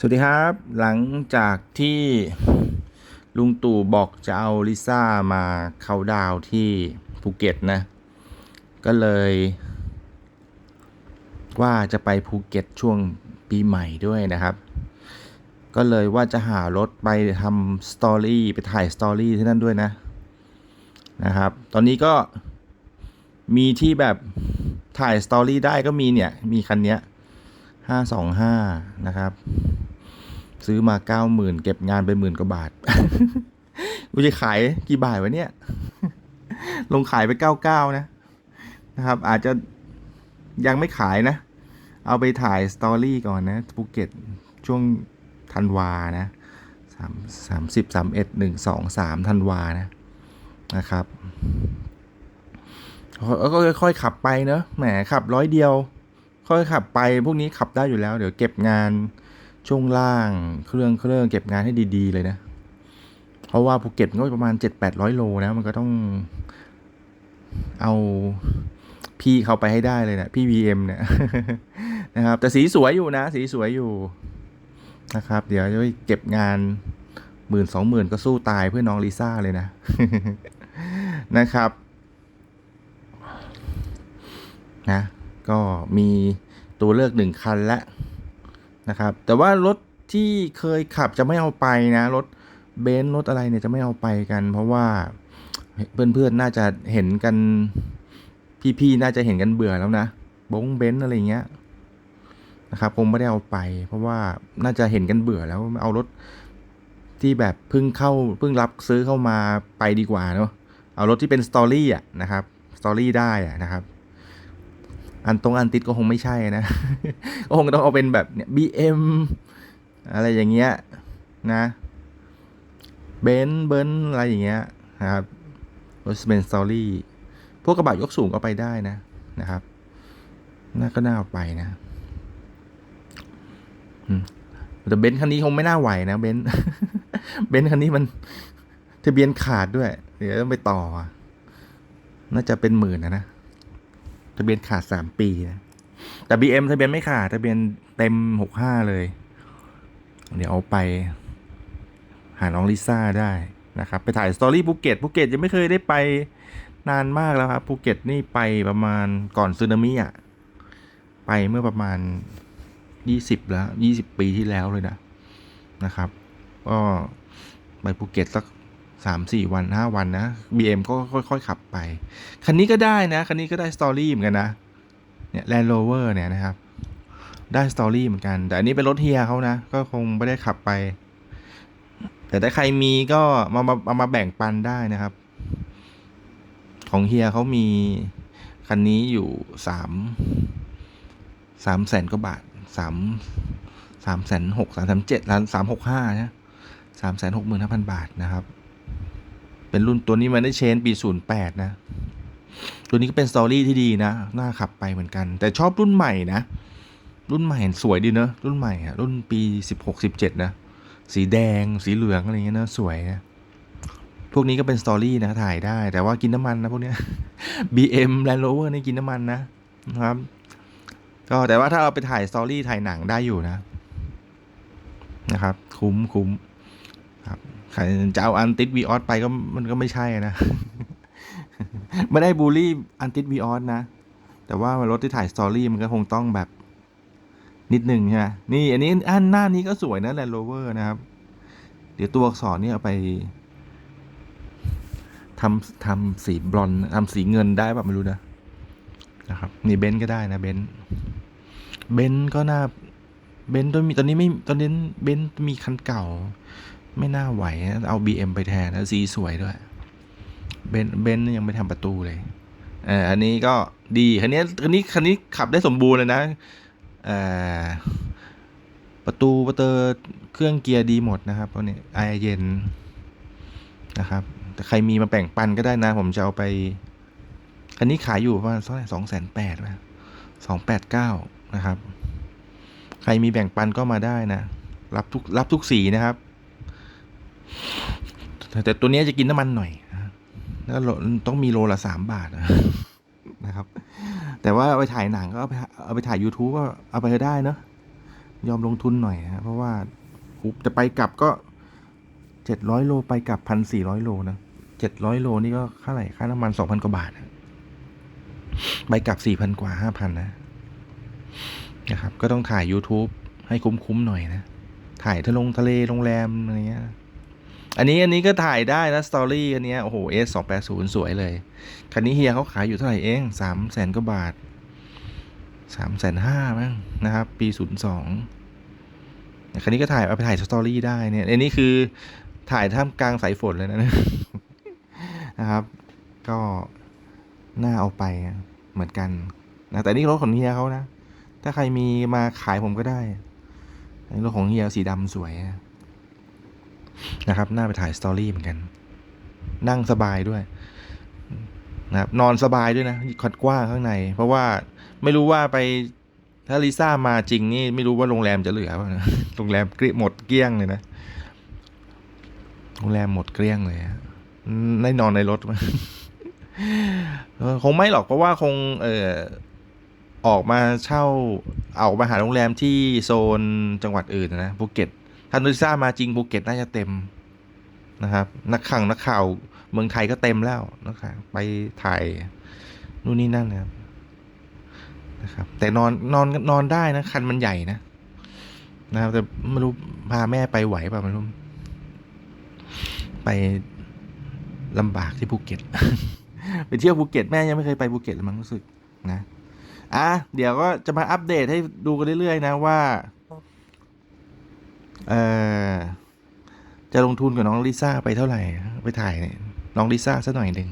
สวัสดีครับ หลังจากที่ลุงตู่บอกจะเอาลิซ่ามาเข้าดาวที่ภูเก็ตนะ ก็เลย ว่าจะไปภูเก็ตช่วงปีใหม่ด้วยนะครับ ก็เลยว่าจะหารถไปทำสตอรี่ไปถ่ายสตอรี่ที่นั่นด้วยนะนะครับ ตอนนี้ก็มีที่แบบถ่ายสตอรี่ได้ก็มีเนี่ย มีคันเนี้ยห้าสองห้านะครับ ซื้อมาเก้าหมื่นเก็บงานไปหมื่นกว่าบาทกูจะขายกี่บาทวะเนี่ย ลงขายไปเก้าเก้านะ นะครับ อาจจะยังไม่ขายนะ เอาไปถ่ายสตอรี่ก่อนนะภูเก็ตช่วงธันวานะสามสามสิบสามเอ็ดหนึ่งสองสามธันวานะนะครับก็ค่อยๆขับไปเนอะแหมขับร้อยเดียว ค่อยขับไปพวกนี้ขับได้อยู่แล้ว เดี๋ยวเก็บงาน ช่วงล่างเครื่องเครื่องเก็บงานให้ดีๆเลยนะ เพราะว่าภูเก็ตก็ประมาณเจ็ดแปดร้อยโลนะ มันก็ต้องเอาพี่เขาไปให้ได้เลยนะพี่ VM เนี่ยนะครับ แต่สีสวยอยู่นะ สีสวยอยู่นะครับ เดี๋ยวจะเก็บงานหมื่นสองหมื่นก็สู้ตายเพื่อน้องลิซ่าเลยนะนะครับนะก็มีตัวเลือกหนึ่งคันแล้ว นะครับ แต่ว่ารถที่เคยขับจะไม่เอาไปนะ รถเบนซ์รถอะไรเนี่ยจะไม่เอาไปกัน เพราะว่าเพื่อนๆน่าจะเห็นกัน พี่ๆน่าจะเห็นกันเบื่อแล้วนะบงเบนซ์อะไรเงี้ยนะครับคงไม่ได้เอาไป เพราะว่าน่าจะเห็นกันเบื่อแล้วเอารถที่แบบเพิ่งเข้าเพิ่งรับซื้อเข้ามาไปดีกว่าเนาะเอารถที่เป็นสตอรี่อะนะครับสตอรี่ได้อะนะครับ อันตรงอันติดก็คงไม่ใช่นะ ก็คงต้องเอาเป็นแบบเนี่ย BM อะไรอย่างเงี้ยนะเบนเบิร์นอะไรอย่างเงี้ยนะครับรถเป็นสตอรี่พวกกระบะยกสูงก็ไปได้นะนะครับ น่าก็น่าไปนะแต่เบนซ์คันนี้คงไม่น่าไหวนะเบนซ์เบนซ์คันนี้มันทะเบียนขาดด้วย เดี๋ยวต้องไปต่อ น่าจะเป็นหมื่นนะนะ ทะเบียนขาดสามปีนะแต่ BM ทะเบียนไม่ขาดทะเบียนเต็มหกห้าเลย เดี๋ยวเอาไป หาน้องลิซ่าได้นะครับ ไปถ่ายสตอรี่ภูเก็ตภูเก็ตยังไม่เคยได้ไปนานมากแล้วครับภูเก็ตนี่ไปประมาณก่อนสึนามิอะไปเมื่อประมาณยี่สิบแล้วยี่สิบปีที่แล้วเลยนะนะครับ ก็ไปภูเก็ตสัก สามสี่วันห้าวันนะ BM ก็ค่อย ๆ ขับไป คันนี้ก็ได้นะ คันนี้ก็ได้สตอรี่เหมือนกันนะ เนี่ย Land Rover เนี่ยนะครับ ได้สตอรี่เหมือนกัน แต่อันนี้เป็นรถเฮียเขานะ ก็คงไม่ได้ขับไป แต่ถ้าใครมีก็มามาเอามาแบ่งปันได้นะครับ ของเฮียเขามี คันนี้อยู่สามสามแสนกว่าบาทสามสามแสนหกสามสามเจ็ดล้านสามหกห้านะสามแสนหกหมื่นห้าพันบาทนะครับ เป็นรุ่นตัวนี้มันได้เชนปีศูนย์แปดนะ ตัวนี้ก็เป็นสตอรี่ที่ดีนะ น่าขับไปเหมือนกัน แต่ชอบรุ่นใหม่นะ รุ่นใหม่สวยดีเนอะรุ่นใหม่อะรุ่นปีสิบหกสิบเจ็ดนะ สีแดงสีเหลืองอะไรเงี้ยนะสวยนะพวกนี้ก็เป็นสตอรี่นะถ่ายได้ แต่ว่ากินน้ำมันนะพวกเนี้ย BM Land Rover นี่กินน้ำมันนะนะครับ ก็แต่ว่าถ้าเราไปถ่ายสตอรี่ถ่ายหนังได้อยู่นะ นะครับ คุ้มคุ้มครับ ใครจะเอาอันติดวีออสไปก็มันก็ไม่ใช่นะ ไม่ได้บูลลี่อันติดวีออสนะ แต่ว่ารถที่ถ่ายสตอรี่มันก็คงต้องแบบ นิดนึงใช่ไหมนี่อันนี้อันหน้านี้ก็สวยนะแลนด์โรเวอร์นะครับ เดี๋ยวตัวอักษรเนี่ยเอาไปทำทำสีบลอนทำสีเงินได้แบบไม่รู้นะนะครับนี่เบนซ์ก็ได้นะเบนซ์เบนซ์ก็น่าเบนซ์ตัวมีตอนนี้ไม่ตอนนี้เบนซ์มีคันเก่า ไม่น่าไหวนะเอา BM ไปแทนนะสีสวยด้วย เบนเบนยังไม่ทำประตูเลยเอออันนี้ก็ดีคันนี้คันนี้คันนี้ขับได้สมบูรณ์เลยนะเออประตูประเตอเครื่องเกียร์ดีหมดนะครับเพราะเนี่ยไอเย็นนะครับ แต่ใครมีมาแบ่งปันก็ได้นะ ผมจะเอาไป คันนี้ขายอยู่ประมาณสองแสนแปดนะสองแปดเก้านะครับ ใครมีแบ่งปันก็มาได้นะ รับทุกรับทุกสีนะครับ แต่ตัวนี้จะกินน้ำมันหน่อยแล้วต้องมีโลละสามบาทนะครับ แต่ว่าเอาไปถ่ายหนังก็เอาไปเอาไปถ่าย YouTube ก็เอาไปได้เนอะยอมลงทุนหน่อยนะเพราะว่าจะไปกลับก็เจ็ดร้อยโลไปกลับพันสี่ร้อยโลนะเจ็ดร้อยโลนี่ก็ค่าไหร่ค่าน้ำมันสองพันกว่าบาทไปกลับสี่พันกว่าห้าพันนะนะครับ ก็ต้องถ่าย YouTube ให้คุ้มๆหน่อยนะ ถ่ายทะลงทะเลโรงแรมอะไรเงี้ย อันนี้อันนี้ก็ถ่ายได้นะสตอรี่อันนี้โอ้โห S สองแปดศูนย์สวยเลย คันนี้เฮียเขาขายอยู่เท่าไหร่เองสามแสนกว่าบาทสามแสนห้ามั้งนะครับ ปีศูนย์สองคันนี้ก็ถ่ายเอาไปถ่ายสตอรี่ได้เนี่ยอันนี้คือถ่ายท่ามกลางสายฝนเลยนะนะครับ ก็น่าเอาไปเหมือนกันนะแต่นี่รถของเฮียเขานะ ถ้าใครมีมาขายผมก็ได้รถของเฮียสีดำสวยนะ นะครับน่าไปถ่ายสตอรี่เหมือนกัน นั่งสบายด้วยนะครับนอนสบายด้วยนะคัดกว้างข้างใน เพราะว่าไม่รู้ว่าไปถ้าลิซ่ามาจริงนี่ไม่รู้ว่าโรงแรมจะเหลือเปล่านะโรงแรมกลี้ยหมดเกลี้ยงเลยนะโรงแรมหมดเกลี้ยงเลยอะได้นอนในรถมั้ยคงไม่หรอกเพราะว่าคงเออออกมาเช่าออกมาหาโรงแรมที่โซนจังหวัดอื่นนะภูเก็ต ถ้าลิซ่ามาจริงภูเก็ตน่าจะเต็มนะครับ นักข่างนักข่าวเมืองไทยก็เต็มแล้วนะครับไปถ่ายนู่นนี่นั่นนะครับนะครับ แต่นอนนอนนอนได้นะ คันมันใหญ่นะนะครับแต่ไม่รู้พาแม่ไปไหวเปล่าไม่รู้ไปลำบากที่ภูเก็ต ไปเที่ยวภูเก็ตแม่ยังไม่เคยไปภูเก็ตเลยมั้งรู้สึกนะ อะเดี๋ยวก็จะมาอัปเดตให้ดูกันเรื่อยๆนะว่า เออจะลงทุนกับน้องลิซ่าไปเท่าไหร่ ไปถ่ายเนี่ยน้องลิซ่าสักหน่อยหนึ่ง